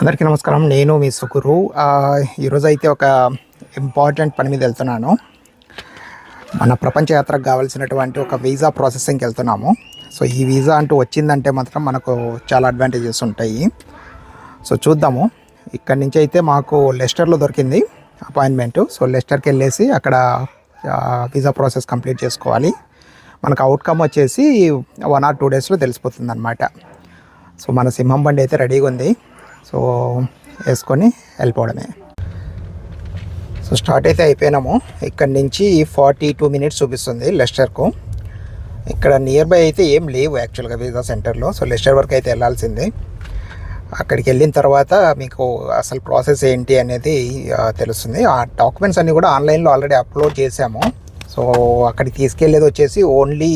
అందరికీ నమస్కారం. నేను మీ సుకురు. ఈరోజు అయితే ఒక ఇంపార్టెంట్ పని మీద వెళ్తున్నాను. మన ప్రపంచ యాత్రకు కావాల్సినటువంటి ఒక వీసా ప్రాసెసింగ్కి వెళ్తున్నాము. సో ఈ వీసా అంటూ వచ్చిందంటే మాత్రం మనకు చాలా అడ్వాంటేజెస్ ఉంటాయి. సో చూద్దాము. ఇక్కడి నుంచి అయితే మాకు లెస్టర్లో దొరికింది అపాయింట్మెంట్. సో లెస్టర్కి వెళ్ళేసి అక్కడ వీసా ప్రాసెస్ కంప్లీట్ చేసుకోవాలి. మనకు అవుట్కమ్ వచ్చేసి వన్ ఆర్ టూ డేస్లో తెలిసిపోతుంది అనమాట సో మన సింహం బండి అయితే రెడీగా ఉంది. సో వేసుకొని వెళ్ళిపోవడమే. సో స్టార్ట్ అయితే అయిపోయినాము. ఇక్కడ నుంచి ఫార్టీ టూ మినిట్స్ చూపిస్తుంది లెస్టర్కు. ఇక్కడ నియర్ బై అయితే ఏం లేవు యాక్చువల్గా వీసా సెంటర్లో. సో లెస్టర్ వరకు అయితే వెళ్ళాల్సిందే. అక్కడికి వెళ్ళిన తర్వాత మీకు అసలు ప్రాసెస్ ఏంటి అనేది తెలుస్తుంది. ఆ డాక్యుమెంట్స్ అన్నీ కూడా ఆన్లైన్లో ఆల్రెడీ అప్లోడ్ చేశాము సో అక్కడికి తీసుకెళ్ళేది వచ్చేసి ఓన్లీ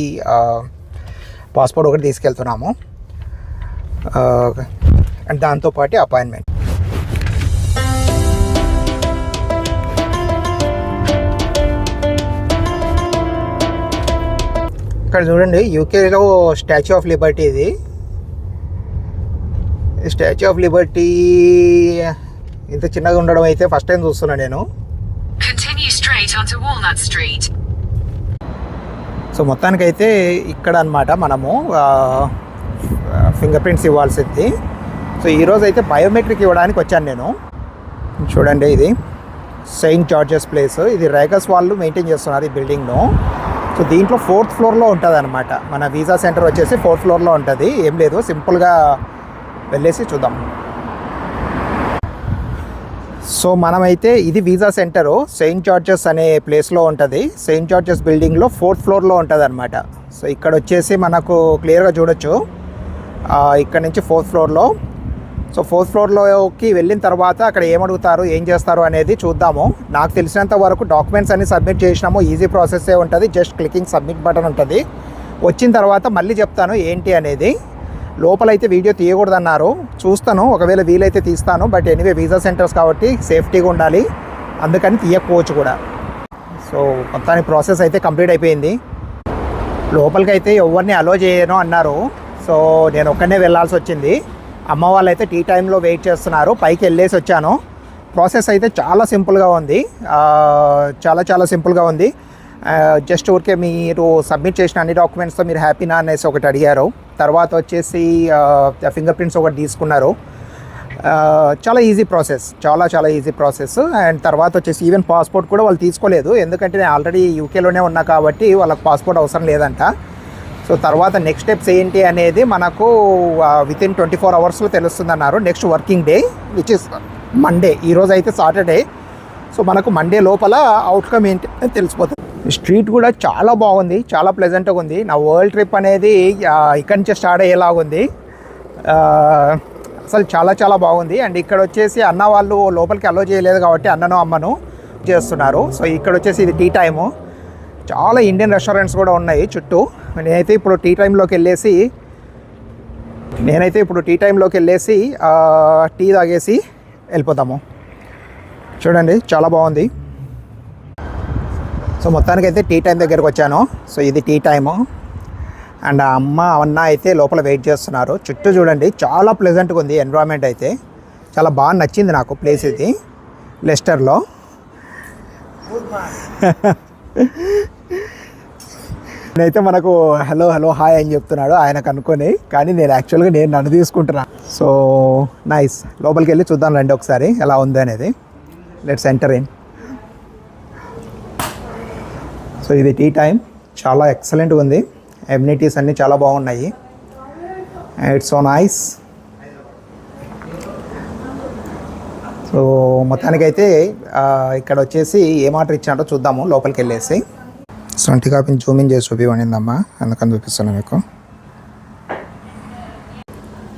పాస్పోర్ట్ ఒకటి తీసుకెళ్తున్నాము. అండ్ దాంతోపాటు అపాయింట్మెంట్. ఇక్కడ చూడండి యూకేలో స్టాచ్యూ ఆఫ్ లిబర్టీ ఇది. స్టాచ్యూ ఆఫ్ లిబర్టీ ఇంత చిన్నగా ఉండడం అయితే ఫస్ట్ టైం చూస్తున్నా నేను. సో మొత్తానికైతే ఇక్కడ అన్నమాట మనము ఫింగర్ ప్రింట్స్ ఇవ్వాల్సింది. సో ఈరోజు అయితే బయోమెట్రిక్ ఇవ్వడానికి వచ్చాను నేను. చూడండి ఇది సెయింట్ జార్జెస్ ప్లేస్. ఇది రేగస్ వాళ్ళు మెయింటైన్ చేస్తున్నారు ఈ బిల్డింగ్ను. సో దీంట్లో ఫోర్త్ ఫ్లోర్లో ఉంటుంది అనమాట మన వీసా సెంటర్ వచ్చేసి ఫోర్త్ ఫ్లోర్లో ఉంటుంది. ఏం లేదు సింపుల్గా వెళ్ళేసి చూద్దాం. సో మనమైతే ఇది వీసా సెంటరు. సెయింట్ జార్జెస్ అనే ప్లేస్లో ఉంటుంది. సెయింట్ జార్జెస్ బిల్డింగ్లో ఫోర్త్ ఫ్లోర్లో ఉంటుంది అనమాట సో ఇక్కడ వచ్చేసి మనకు క్లియర్గా చూడొచ్చు. ఇక్కడ నుంచి ఫోర్త్ ఫ్లోర్లో. సో ఫోర్త్ ఫ్లోర్లోకి వెళ్ళిన తర్వాత అక్కడ ఏమడుగుతారు ఏం చేస్తారు అనేది చూద్దాము. నాకు తెలిసినంత వరకు డాక్యుమెంట్స్ అన్ని సబ్మిట్ చేసినాము. ఈజీ ప్రాసెస్సే ఉంటుంది. జస్ట్ క్లికింగ్ సబ్మిట్ బటన్ ఉంటుంది. వచ్చిన తర్వాత మళ్ళీ చెప్తాను ఏంటి అనేది. లోపలైతే వీడియో తీయకూడదన్నారు. చూస్తాను. ఒకవేళ వీలైతే తీస్తాను. బట్ ఎనీవే వీసా సెంటర్స్ కాబట్టి సేఫ్టీగా ఉండాలి. అందుకని తీయకపోవచ్చు కూడా. సో మొత్తానికి ప్రాసెస్ అయితే కంప్లీట్ అయిపోయింది. లోపలికి అయితే ఎవరిని అలో చేయను అన్నారు. సో నేను ఒక్కనే వెళ్ళాల్సి వచ్చింది. అమ్మ వాళ్ళు అయితే టీ టైంలో వెయిట్ చేస్తున్నారు. పైకి వెళ్ళేసి వచ్చాను. ప్రాసెస్ అయితే చాలా సింపుల్గా ఉంది. చాలా చాలా సింపుల్గా ఉంది. జస్ట్ ఊరికే మీరు సబ్మిట్ చేసిన అన్ని డాక్యుమెంట్స్తో మీరు హ్యాపీనా అనేసి ఒకటి అడిగారు. తర్వాత వచ్చేసి ఫింగర్ ప్రింట్స్ ఒకటి తీసుకున్నారు. చాలా ఈజీ ప్రాసెస్. చాలా చాలా ఈజీ ప్రాసెస్. అండ్ తర్వాత వచ్చేసి ఈవెన్ పాస్పోర్ట్ కూడా వాళ్ళు తీసుకోలేదు. ఎందుకంటే నేను ఆల్రెడీ యూకేలోనే ఉన్నా కాబట్టి వాళ్ళకి పాస్పోర్ట్ అవసరం లేదంట. సో తర్వాత నెక్స్ట్ స్టెప్స్ ఏంటి అనేది మనకు విత్ ఇన్ ట్వంటీ ఫోర్ అవర్స్లో తెలుస్తుంది అన్నారు next working day which is Monday ఈరోజు అయితే సాటర్డే సో మనకు మండే లోపల అవుట్కమ్ ఏంటి అని తెలిసిపోతుంది. స్ట్రీట్ కూడా చాలా బాగుంది చాలా ప్లెజెంట్గా ఉంది. నా వరల్డ్ ట్రిప్ అనేది ఇక్కడి నుంచే స్టార్ట్ అయ్యేలాగుంది. అసలు చాలా చాలా బాగుంది. అండ్ ఇక్కడ వచ్చేసి అన్న వాళ్ళు లోపలికి అలో చేయలేదు కాబట్టి అన్నను అమ్మను చేస్తున్నారు. సో ఇక్కడ వచ్చేసి ఇది టీ టైము చాలా ఇండియన్ రెస్టారెంట్స్ కూడా ఉన్నాయి చుట్టూ. నేనైతే ఇప్పుడు టీ టైంలోకి వెళ్ళేసి నేనైతే ఇప్పుడు టీ టైంలోకి వెళ్ళేసి టీ తాగేసి వెళ్ళిపోతాము. చూడండి చాలా బాగుంది. సో మొత్తానికైతే టీ టైం దగ్గరకు వచ్చాను. సో ఇది టీ టైము అండ్ అమ్మ అన్న అయితే లోపల వెయిట్ చేస్తున్నారు. చుట్టూ చూడండి చాలా ప్లెజెంట్గా ఉంది ఎన్విరాన్మెంట్ అయితే. చాలా బాగా నచ్చింది నాకు ప్లేస్ ఇది లెస్టర్లో అయితే మనకు హలో హలో హాయ్ అని చెప్తున్నాడు. ఆయనకు అనుకొని కానీ నేను యాక్చువల్గా నేను నన్ను తీసుకుంటున్నా. సో నైస్ లోపలికి వెళ్ళి చూద్దాం రండి ఒకసారి. ఎలా ఉంది అనేది. లెట్స్ ఎంటర్ ఇన్ సో ఇది టీ టైం చాలా ఎక్సలెంట్గా ఉంది. ఎమ్యూనిటీస్ అన్నీ చాలా బాగున్నాయి. ఇట్స్ సో నైస్ సో మొత్తానికైతే ఇక్కడ వచ్చేసి ఏ మాట ఇచ్చినట్టు చూద్దాము. లోపలికి వెళ్ళేసి. సొంటి కాపిని జూమింగ్ చేసి చూపివ్వండిందమ్మా అందుకని చూపిస్తాను మీకు.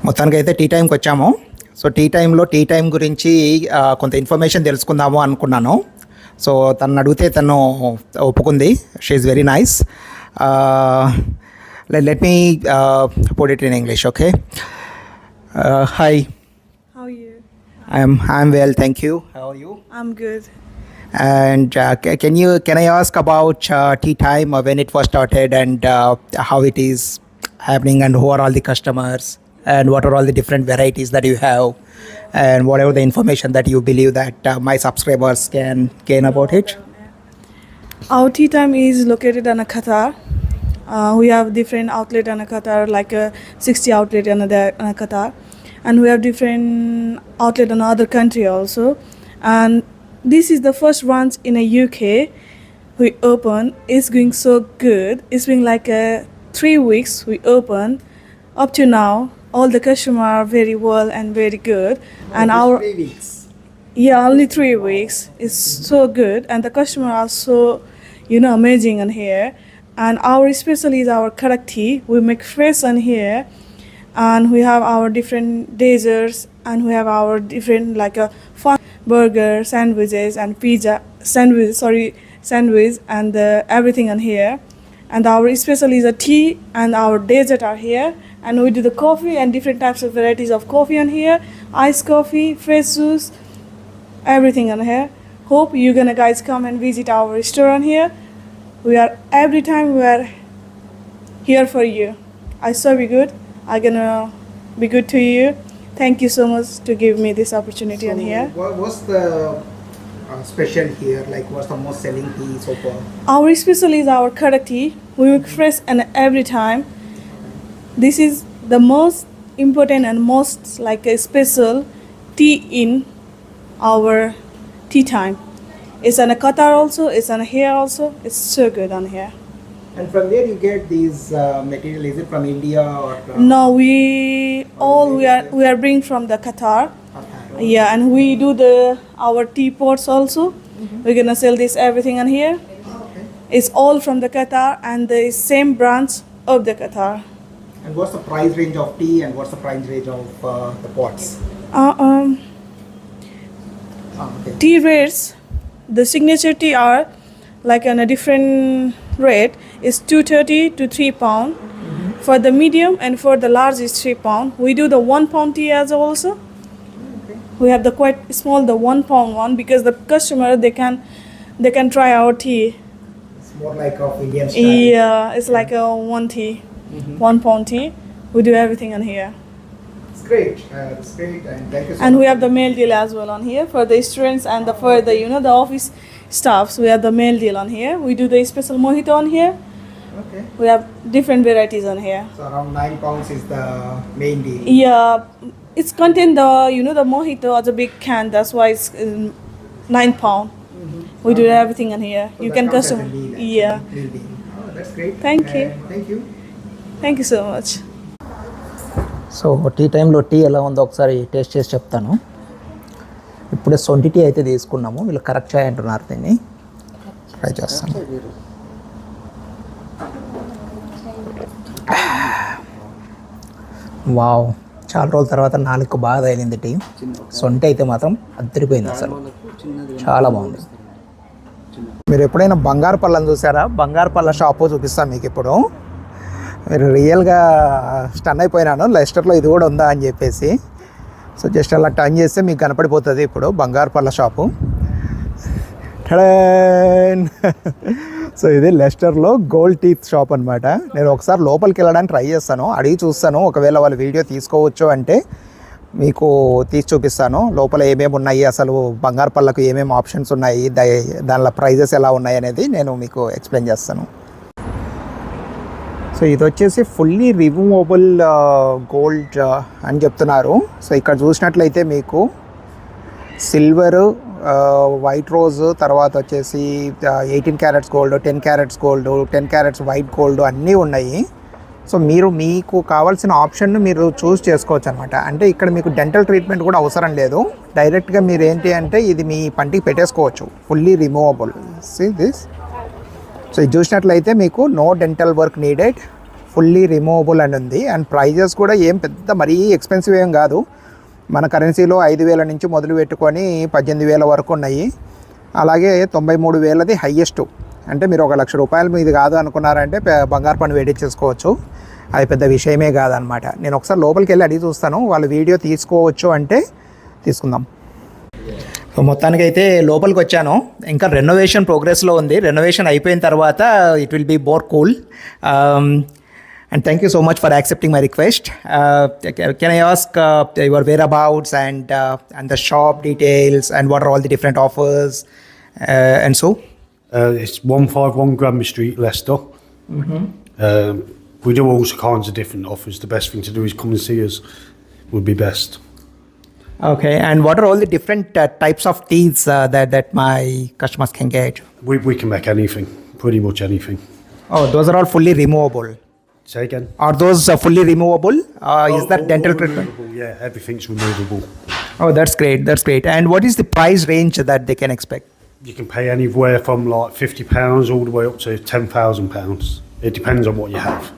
మొత్తానికి అయితే టీ టైంకి వచ్చాము. సో టీ టైంలో టీ టైం గురించి కొంత ఇన్ఫర్మేషన్ తెలుసుకుందాము అనుకున్నాను. సో తను అడిగితే తను ఒప్పుకుంది. She is very nice let me put it in English okay hi? I'm I'm well thank you how are you I'm good. And uh, can you can I ask about uh, tea time uh, when it was started and uh, how it is happening and who are all the customers and what are all the different varieties that you have and whatever the information that you believe that uh, my subscribers can gain about it. Our tea time is located in Qatar. Uh, we have different outlet in Qatar, like a 60 outlet in a, there- in Qatar, and we have different outlet in other country also. And this is the first branch in a UK we open. It's going so good. It's been like a three weeks we open. Up to now, all the customer are very well and very good. and our weeks. yeah, only three weeks. It's so good, and the customer are so, you know, amazing in here. And our special is our karak tea. We make fresh on here, and we have our different desserts, and we have our different like a fun burger, sandwiches, and pizza sandwich. Sorry, sandwich, and uh, everything on here. And our special is a tea, and our dessert are here. And we do the coffee and different types of varieties of coffee on here, iced coffee, fresh juice, everything on here. Hope you gonna guys come and visit our restaurant here. We are every time we are here for you. I saw be good. I gonna be good to you. Thank you so much to give me this opportunity on here. What, what's the uh, special here? Like, what's the most selling tea so far? Our special is our karak tea. We make fresh and every time. This is the most important and most like a special tea in our tea time. It's on a Qatar also. It's on here also. It's so good on here. And from where you get these uh, material? Is it from India or? Uh, No, we all we are we are bring from the Qatar. Okay. Yeah, and we do the our teapots also. We're gonna sell this everything on here. Okay. It's all from the Qatar and the same branch of the Qatar. And what's the price range of tea and what's the price range of uh, the pots? Uh, um, Ah, okay. tea rates, the signature tea are like on a different rate is 230 to 3 pound. For the medium and for the large is 3 pound. We do the 1 pound tea as also. We have the quite small the 1 pound one because the customer they can they can try our tea. It's more like of Indian style. Yeah, it's like a one tea, Mhm. one pound tea. We do everything on here. It's great. Uh, it's great. And thank you so And much. we have the mail deal as well on here for the students and the for the you know the office staffs. We have the mail deal on here. We do the special mojito on here. Okay. We have different varieties on here. So around nine pounds is the main deal. Yeah, it's contain the you know the mojito as a big can. That's why it's um, nine pound. We do everything on here. So you that can as a custom. actually. Yeah. Deal. Oh, that's great. Thank you. And Thank you. Thank you so much. So tea టైంలో tea ఎలా ఉందో ఒకసారి taste చేసి చెప్తాను ఇప్పుడే సొంటి tea అయితే తీసుకున్నాము వీళ్ళు కరెక్ట్ చాయ్ అంటున్నారు దీన్ని ట్రై చేస్తాను వావ్. చాలా రోజుల తర్వాత నాలుగు బాగా తగిలింది టీ. సొంటి అయితే మాత్రం అద్దరిపోయింది అసలు. చాలా బాగుంది. మీరు ఎప్పుడైనా బంగారు పళ్ళని చూసారా? బంగారు పళ్ళ షాపు చూపిస్తాను మీకు ఇప్పుడు. మీరు రియల్గా స్టన్ అయిపోయినాను. లెస్టర్లో ఇది కూడా ఉందా అని చెప్పేసి. సో జస్ట్ అలా టర్న్ చేస్తే మీకు కనపడిపోతుంది ఇప్పుడు బంగారు పళ్ళ షాపు. టడేన్! సో ఇది లెస్టర్లో గోల్డ్ టీత్ షాప్ అనమాట నేను ఒకసారి లోపలికి వెళ్ళడానికి ట్రై చేస్తాను. అడిగి చూస్తాను. ఒకవేళ వాళ్ళు వీడియో తీసుకోవచ్చు అంటే మీకు తీసి చూపిస్తాను. లోపల ఏమేమి ఉన్నాయి? అసలు బంగారు పళ్ళకు ఏమేమి ఆప్షన్స్ ఉన్నాయి? దానిలో ప్రైజెస్ ఎలా ఉన్నాయి అనేది నేను మీకు ఎక్స్ప్లెయిన్ చేస్తాను. సో ఇది వచ్చేసి ఫుల్లీ రిమూవబుల్ గోల్డ్ అని చెప్తున్నారు. సో ఇక్కడ చూసినట్లయితే మీకు సిల్వరు వైట్ రోజ్ తర్వాత వచ్చేసి eighteen carats gold ten carats gold ten carats white gold అన్నీ ఉన్నాయి. సో మీరు మీకు కావాల్సిన ఆప్షన్ను మీరు చూస్ చేసుకోవచ్చు అనమాట అంటే ఇక్కడ మీకు డెంటల్ ట్రీట్మెంట్ కూడా అవసరం లేదు. డైరెక్ట్గా మీరు ఏంటి అంటే ఇది మీ పంటికి పెట్టేసుకోవచ్చు. Fully removable see this so ఇది చూసినట్లయితే మీకు no dental work needed fully removable అని ఉంది. అండ్ ప్రైజెస్ కూడా ఏం పెద్ద మరీ ఎక్స్పెన్సివ్ ఏం కాదు. మన కరెన్సీలో ఐదు వేల నుంచి మొదలు పెట్టుకొని పద్దెనిమిది వేల వరకు ఉన్నాయి. అలాగే తొంభై మూడు వేలది హయ్యెస్ట్ అంటే మీరు ఒక లక్ష రూపాయలు మీది కాదు అనుకున్నారంటే బంగారు పని వేడి చేసుకోవచ్చు. అది పెద్ద విషయమే కాదనమాట నేను ఒకసారి లోపలికి వెళ్ళి అడిగి చూస్తాను. వాళ్ళు వీడియో తీసుకోవచ్చు అంటే తీసుకుందాం. మొత్తానికి అయితే లోపలికి వచ్చాను ఇంకా రెనోవేషన్ ప్రోగ్రెస్లో ఉంది. రెనోవేషన్ అయిపోయిన తర్వాత it will be more cool And thank you so much for accepting my request. Uh, can I ask uh, your whereabouts and uh, and the shop details and what are all the different offers uh, and so? Uh, it's 151 Granby Street, Leicester. Um, we do all kinds of different offers. The best thing to do is come and see us, would be best. Okay, and what are all the different uh, types of teas uh, that that my customers can get? We, we can make anything, pretty much anything. Oh, those are all fully removable. Say again? Are those uh, fully removable? Uh, is Oh, that all- dental all treatment? removable, Yeah, everything's removable. Oh, that's great. That's great. And what is the price range that they can expect? You can pay anywhere from like £50 all the way up to £10,000. It depends on what you have.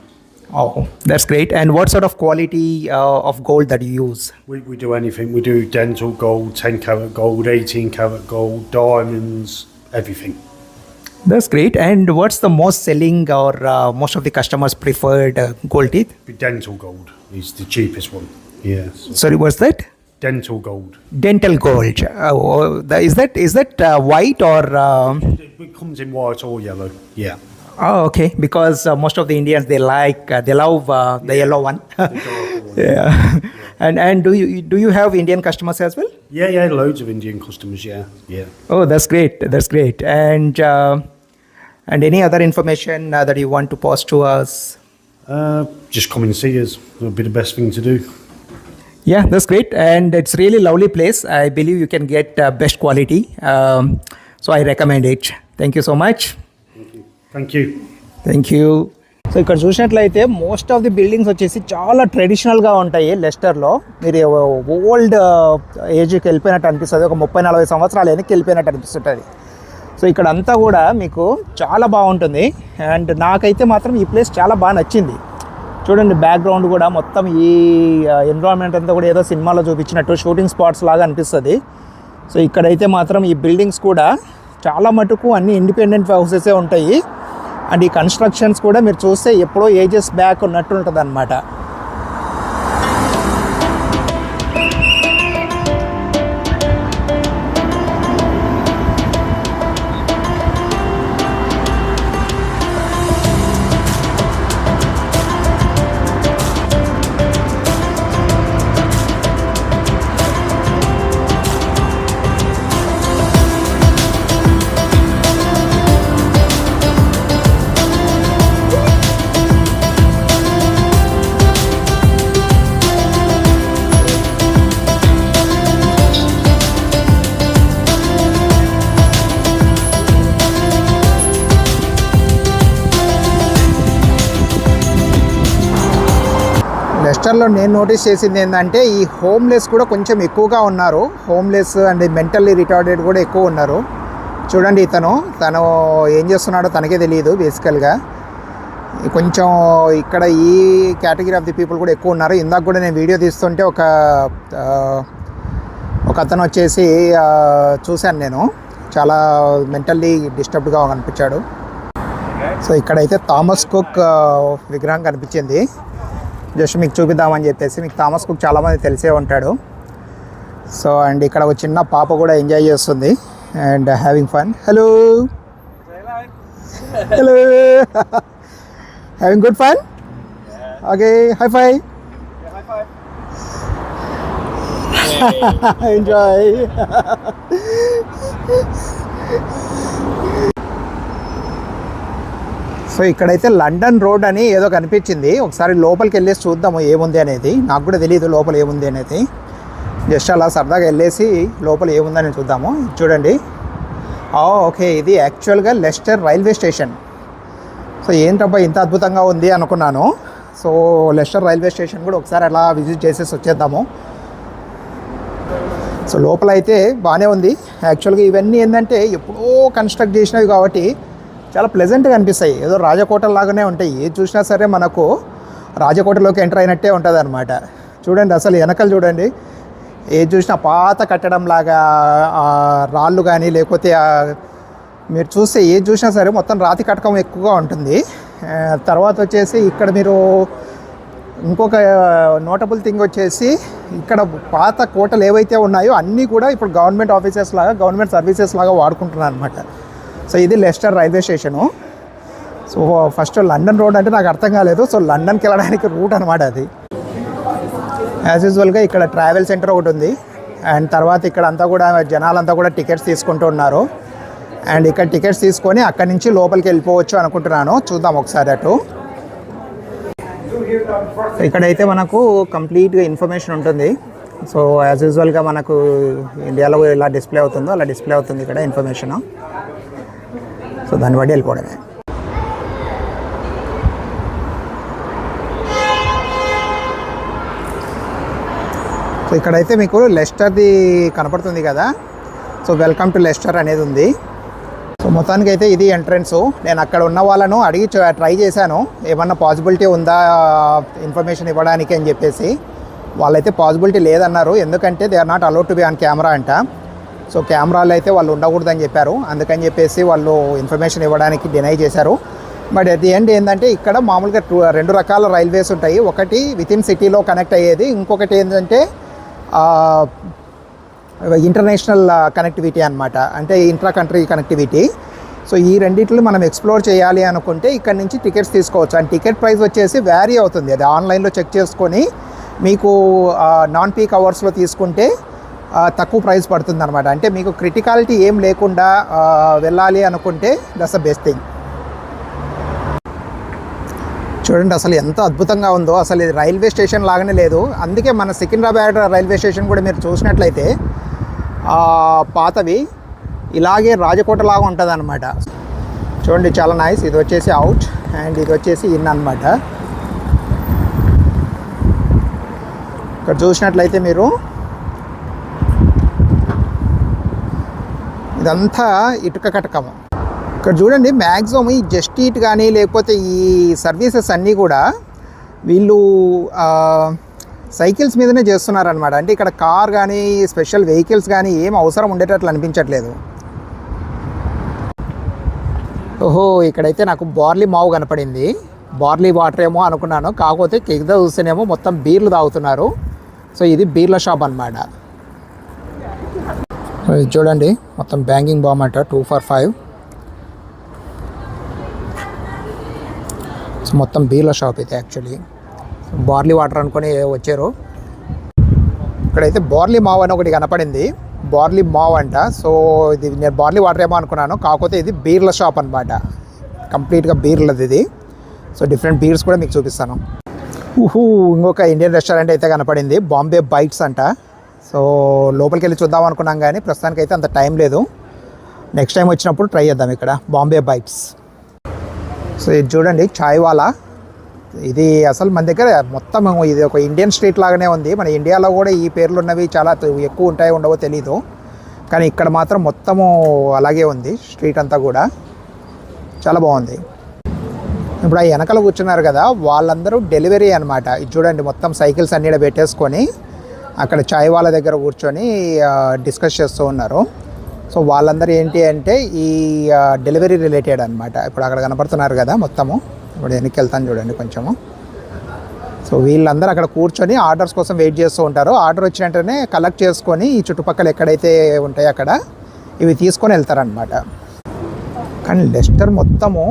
Oh, that's great. And what sort of quality uh, of gold that you use? We, we do anything. We do dental gold, 10 carat gold, 18 carat gold, diamonds, everything. That's great. And what's the most selling or uh, most of the customers preferred uh, gold teeth? Dental gold is the cheapest one. Yes. Sorry, what's that? Dental gold. Dental gold. Uh, oh, is that is that uh, white or? um It it comes in white or yellow. Yeah. oh, okay. Because uh, most of the Indians they like uh, they love uh, the yellow one. yeah. and and do you do you have Indian customers as well? Yeah, yeah, loads of Indian customers. Yeah, yeah. Oh, that's great. That's great. And uh, and any other information uh, that you want to post to us? Uh, just come and see us. It'll be the best thing to do. Yeah, that's great, and it's really lovely place. I believe you can get uh, best quality, um, so I recommend it. Thank you so much. Thank you. Thank you so ఇక్కడ చూసినట్లయితే most of the buildings వచ్చేసి చాలా ట్రెడిషనల్గా ఉంటాయి లెస్టర్లో మీరు old ఏజ్కి వెళ్ళిపోయినట్టు అనిపిస్తుంది ఒక ముప్పై నలభై సంవత్సరాలు వెనక్కి వెళ్ళిపోయినట్టు అనిపిస్తుంటుంది సో ఇక్కడ అంతా కూడా మీకు చాలా బాగుంటుంది. అండ్ నాకైతే మాత్రం ఈ ప్లేస్ చాలా బాగా నచ్చింది. చూడండి బ్యాక్గ్రౌండ్ కూడా మొత్తం ఈ ఎన్విరాన్మెంట్ అంతా కూడా ఏదో సినిమాలో చూపించినట్టు షూటింగ్ స్పాట్స్ లాగా అనిపిస్తుంది. సో ఇక్కడైతే మాత్రం ఈ బిల్డింగ్స్ కూడా చాలా మటుకు అన్ని ఇండిపెండెంట్ హౌసెసే ఉంటాయి. అండ్ ఈ కన్స్ట్రక్షన్స్ కూడా మీరు చూస్తే ఎప్పుడో ఏజెస్ బ్యాక్ ఉన్నట్టు ఉంటుంది అనమాట లెస్టర్లో నేను నోటీస్ చేసింది ఏంటంటే ఈ హోమ్లెస్ కూడా కొంచెం ఎక్కువగా ఉన్నారు. హోమ్లెస్ అండ్ మెంటల్లీ రిటార్డెడ్ కూడా ఎక్కువ ఉన్నారు. చూడండి ఇతను. తను ఏం చేస్తున్నాడో తనకే తెలియదు బేసికల్గా కొంచెం ఇక్కడ ఈ కేటగిరీ ఆఫ్ ది పీపుల్ కూడా ఎక్కువ ఉన్నారు. ఇందాక కూడా నేను వీడియో తీస్తుంటే ఒక ఒక అతను వచ్చేసి చూశాను నేను. చాలా మెంటల్లీ డిస్టర్బ్డ్గా కనిపించాడు. సో ఇక్కడైతే థామస్ కుక్ విగ్రహం కనిపించింది. జస్ట్ మీకు చూపిద్దామని చెప్పేసి మీకు థామస్ కుక్ చాలామంది తెలిసే ఉంటాడు. సో అండ్ ఇక్కడ ఒక చిన్న పాప కూడా ఎంజాయ్ చేస్తుంది. And having fun hello hello having good fun okay hi five enjoy so ఇక్కడైతే లండన్ రోడ్ అని ఏదో కనిపించింది. ఒకసారి లోపలికి వెళ్ళేసి చూద్దాము ఏముంది అనేది. నాకు కూడా తెలియదు లోపల ఏముంది అనేది. జస్ట్ అలా సరదాగా వెళ్ళేసి లోపల ఏముందని చూద్దాము. చూడండి. ఓకే. ఇది యాక్చువల్గా లెస్టర్ రైల్వే స్టేషన్. సో ఏంటబ్బా ఇంత అద్భుతంగా ఉంది అనుకున్నాను. సో లెస్టర్ రైల్వే స్టేషన్ కూడా ఒకసారి అలా విజిట్ చేసేసి వచ్చేద్దాము. సో లోపల అయితే బాగానే ఉంది. యాక్చువల్గా ఇవన్నీ ఏంటంటే ఎప్పుడో కన్స్ట్రక్ట్ చేసినవి కాబట్టి చాలా ప్లెజెంట్గా అనిపిస్తాయి. ఏదో రాజకోట లాగానే ఉంటాయి. ఏది చూసినా సరే మనకు రాజకోటలోకి ఎంటర్ అయినట్టే ఉంటుంది అనమాట చూడండి అసలు వెనకలు చూడండి. ఏది చూసినా పాత కట్టడం లాగా రాళ్ళు కానీ లేకపోతే మీరు చూస్తే ఏది చూసినా సరే మొత్తం రాతి కటకం ఎక్కువగా ఉంటుంది. తర్వాత వచ్చేసి ఇక్కడ మీరు ఇంకొక నోటబుల్ థింగ్ వచ్చేసి ఇక్కడ పాత కోటలు ఏవైతే ఉన్నాయో అన్నీ కూడా ఇప్పుడు గవర్నమెంట్ ఆఫీసెస్ లాగా గవర్నమెంట్ సర్వీసెస్ లాగా వాడుకుంటున్నారు అనమాట సో ఇది Leicester railway station. So first London road అంటే నాకు అర్థం కాలేదు. సో లండన్కి వెళ్ళడానికి రూట్ అనమాట అది. యాజ్ యూజువల్గా ఇక్కడ ట్రావెల్ సెంటర్ ఒకటి ఉంది. అండ్ తర్వాత ఇక్కడ అంతా కూడా జనాలంతా కూడా టికెట్స్ తీసుకుంటూ ఉన్నారు. అండ్ ఇక్కడ టికెట్స్ తీసుకొని అక్కడి నుంచి లోపలికి వెళ్ళిపోవచ్చు అనుకుంటున్నాను. చూద్దాం ఒకసారి అటు. ఇక్కడైతే మనకు కంప్లీట్గా ఇన్ఫర్మేషన్ ఉంటుంది. సో యాజ్ యూజువల్గా మనకు ఇండియాలో ఎలా డిస్ప్లే అవుతుందో అలా డిస్ప్లే అవుతుంది ఇక్కడ ఇన్ఫర్మేషన్. సో దాన్ని బట్టి వెళ్ళిపోవడమే. సో ఇక్కడైతే మీకు లెస్టర్ది కనపడుతుంది కదా. సో వెల్కమ్ టు లెస్టర్ అనేది ఉంది. సో మొత్తానికి అయితే ఇది ఎంట్రన్స్. నేను అక్కడ ఉన్న వాళ్ళను అడిగి ట్రై చేశాను. ఏమన్నా పాసిబిలిటీ ఉందా ఇన్ఫర్మేషన్ ఇవ్వడానికి అని చెప్పేసి. వాళ్ళైతే పాసిబిలిటీ లేదన్నారు. ఎందుకంటే they are not allowed to be on camera అంట. సో కెమెరాలు అయితే వాళ్ళు ఉండకూడదని చెప్పారు. అందుకని చెప్పేసి వాళ్ళు ఇన్ఫర్మేషన్ ఇవ్వడానికి డినై చేశారు. బట్ అట్ ది ఎండ్ ఏంటంటే ఇక్కడ మామూలుగా టూ రెండు రకాల రైల్వేస్ ఉంటాయి. ఒకటి వితిన్ సిటీలో కనెక్ట్ అయ్యేది. ఇంకొకటి ఏంటంటే ఇంటర్నేషనల్ కనెక్టివిటీ అనమాట అంటే ఇంట్రా కంట్రీ కనెక్టివిటీ సో ఈ రెండింటిని మనం ఎక్స్ప్లోర్ చేయాలి అనుకుంటే ఇక్కడ నుంచి టికెట్స్ తీసుకోవచ్చు. అండ్ టికెట్ ప్రైస్ వచ్చేసి వ్యారీ అవుతుంది. అది ఆన్లైన్లో చెక్ చేసుకొని మీకు నాన్ పీక్ అవర్స్లో తీసుకుంటే తక్కువ ప్రైస్ పడుతుంది అనమాట అంటే మీకు క్రిటికాలిటీ ఏం లేకుండా వెళ్ళాలి అనుకుంటే దట్స్ ద బెస్ట్ థింగ్ చూడండి అసలు ఎంత అద్భుతంగా ఉందో అసలు ఇది రైల్వే స్టేషన్ లాగానే లేదు. అందుకే మన సికింద్రాబాద్ రైల్వే స్టేషన్ కూడా మీరు చూసినట్లయితే పాతవి ఇలాగే రాజకోట లాగా ఉంటుంది అనమాట చూడండి చాలా నైస్ ఇది వచ్చేసి అవుట్ అండ్ ఇది వచ్చేసి ఇన్ అనమాట ఇక్కడ చూసినట్లయితే మీరు ఇదంతా ఇటుక కటకము. ఇక్కడ చూడండి మ్యాక్సిమం ఈ జస్ట్ కానీ లేకపోతే ఈ సర్వీసెస్ అన్నీ కూడా వీళ్ళు సైకిల్స్ మీదనే చేస్తున్నారనమాట అంటే ఇక్కడ కార్ కానీ స్పెషల్ వెహికల్స్ కానీ ఏం అవసరం ఉండేటట్లు అనిపించట్లేదు. ఓహో ఇక్కడైతే నాకు బార్లీ మావు కనపడింది. బార్లీ వాటర్ ఏమో అనుకున్నాను. కాకపోతే కింద చూస్తేనేమో మొత్తం బీర్లు తాగుతున్నారు. సో ఇది బీర్ల షాప్ అనమాట ఇది చూడండి మొత్తం banking balm two for five. So మొత్తం బీర్ల షాప్ ఇది యాక్చువల్లీ బార్లీ వాటర్ అనుకొని వచ్చారు. ఇక్కడైతే బార్లీ మావ్ అని ఒకటి కనపడింది. బార్లీ మావ్ అంట. సో ఇది నేను బార్లీ వాటర్ ఏమో అనుకున్నాను. కాకపోతే ఇది బీర్ల షాప్ అనమాట కంప్లీట్గా బీర్లది ఇది. సో డిఫరెంట్ బీర్స్ కూడా మీకు చూపిస్తాను. ఊహూ ఇంకొక ఇండియన్ రెస్టారెంట్ అయితే కనపడింది. బాంబే బైట్స్ అంట. సో లోపలికి వెళ్ళి చూద్దాం అనుకున్నాం కానీ ప్రస్తుతానికి అయితే అంత టైం లేదు. నెక్స్ట్ టైం వచ్చినప్పుడు ట్రై చేద్దాం ఇక్కడ. బాంబే బైట్స్ సో ఇది చూడండి చాయ్ వాలా ఇది అసలు మన దగ్గర మొత్తం ఇది ఒక ఇండియన్ స్ట్రీట్ లాగానే ఉంది. మన ఇండియాలో కూడా ఈ పేర్లు ఉన్నవి చాలా ఎక్కువ ఉంటాయో ఉండవో తెలీదు. కానీ ఇక్కడ మాత్రం మొత్తము అలాగే ఉంది స్ట్రీట్ అంతా కూడా. చాలా బాగుంది. ఇప్పుడు ఆ వెనకాల కూర్చున్నారు కదా వాళ్ళందరూ డెలివరీ అనమాట ఇది చూడండి మొత్తం సైకిల్స్ అన్నీ పెట్టేసుకొని అక్కడ చాయ్ వాళ్ళ దగ్గర కూర్చొని డిస్కస్ చేస్తూ ఉన్నారు. సో వాళ్ళందరూ ఏంటి అంటే ఈ డెలివరీ రిలేటెడ్ అనమాట ఇప్పుడు అక్కడ కనపడుతున్నారు కదా మొత్తము. ఇప్పుడు వెనక్కి వెళ్తాను చూడండి కొంచెము. సో వీళ్ళందరూ అక్కడ కూర్చొని ఆర్డర్స్ కోసం వెయిట్ చేస్తూ ఉంటారు. ఆర్డర్ వచ్చిన వెంటనే కలెక్ట్ చేసుకొని ఈ చుట్టుపక్కల ఎక్కడైతే ఉంటాయో అక్కడ ఇవి తీసుకొని వెళ్తారనమాట కానీ లెస్టర్ మొత్తము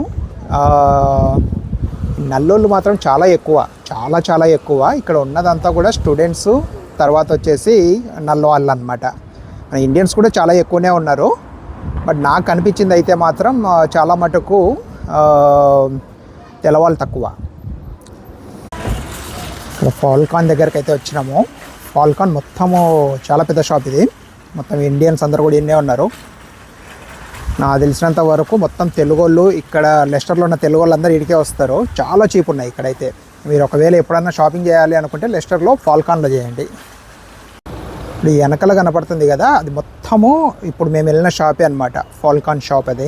నల్లోళ్ళు మాత్రం చాలా ఎక్కువ. చాలా చాలా ఎక్కువ. ఇక్కడ ఉన్నదంతా కూడా స్టూడెంట్స్ తర్వాత వచ్చేసి నల్ల వాళ్ళు అనమాట మన ఇండియన్స్ కూడా చాలా ఎక్కువనే ఉన్నారు. బట్ నాకు అనిపించింది అయితే మాత్రం చాలా మటుకు తెలవాలి తక్కువ. ఇక్కడ ఫాల్కాన్ దగ్గరికి అయితే వచ్చినాము. ఫాల్కాన్ మొత్తము చాలా పెద్ద షాప్ ఇది. మొత్తం ఇండియన్స్ అందరూ కూడా ఇన్నే ఉన్నారు. నాకు తెలిసినంత వరకు మొత్తం తెలుగోళ్ళు ఇక్కడ లెస్టర్లో ఉన్న తెలుగు వాళ్ళందరూ ఇడికే వస్తారు. చాలా చీప్ ఉన్నాయి ఇక్కడైతే. మీరు ఒకవేళ ఎప్పుడన్నా షాపింగ్ చేయాలి అనుకుంటే లెస్టర్లో ఫాల్కాన్లో చేయండి. ఇప్పుడు వెనకల కనపడుతుంది కదా అది మొత్తము ఇప్పుడు మేము వెళ్ళిన షాపే అనమాట ఫాల్కాన్ షాప్ అది.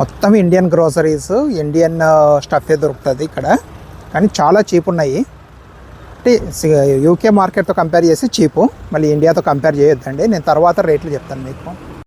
మొత్తం ఇండియన్ గ్రోసరీస్ ఇండియన్ స్టఫే దొరుకుతుంది ఇక్కడ. కానీ చాలా చీప్ ఉన్నాయి అంటే యూకే మార్కెట్తో కంపేర్ చేసి చీపు. మళ్ళీ ఇండియాతో కంపేర్ చేయొద్దండి. నేను తర్వాత రేట్లు చెప్తాను మీకు.